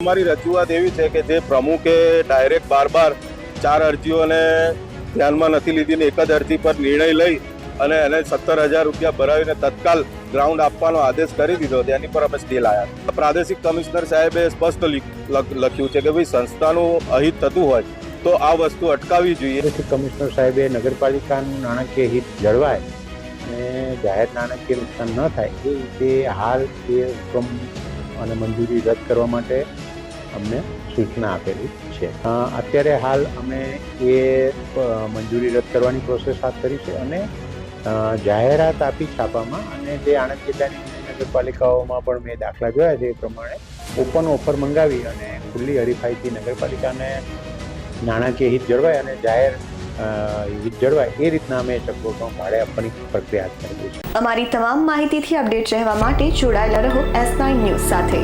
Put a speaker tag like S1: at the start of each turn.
S1: અમારી રજૂઆત એવી છે કે જે પ્રમુખે ડાયરેક્ટ બાર બાર ચાર અરજીઓને ધ્યાનમાં નથી લીધી ને એક જ અરજી પર નિર્ણય લઈ અને એને સત્તર હજાર રૂપિયા ભરાવીને તત્કાલ ગ્રાઉન્ડ આપવાનો આદેશ કરી દીધો તેની પર અમે સ્ટે લાયા પ્રાદેશિક કમિશનર સાહેબે સ્પષ્ટ લખ્યું છે કે ભાઈ સંસ્થાનું અહિત થતું હોય તો આ વસ્તુ અટકાવવી જોઈએ.
S2: કમિશનર સાહેબે નગરપાલિકાનું નાણાકીય હિત જળવાય અને જાહેર નાણાકીય નુકસાન ન થાય એ રીતે હાલ એ હુકમ અને મંજૂરી રદ કરવા માટે અમને સૂચના આપેલી છે. અત્યારે હાલ અમે એ મંજૂરી રદ કરવાની પ્રોસેસ હાથ કરી છે અને જાહેરાત આપી છાપામાં અને જે આણંદ જિલ્લાની નગરપાલિકાઓમાં પણ મેં દાખલા જોયા છે એ પ્રમાણે ઓપન ઓફર મંગાવી અને ખુલ્લી હરીફાઈથી નગરપાલિકાને નાણાકીય હિત જળવાય અને જાહેર હિત જળવાય એ રીતના અમે ચકડોળનો ભાડે આપવાની પ્રક્રિયા હાથ ધરેલી છે.
S3: અમારી તમામ માહિતીથી અપડેટ રહેવા માટે જોડાયેલા રહો એસ નાઇન ન્યૂઝ સાથે.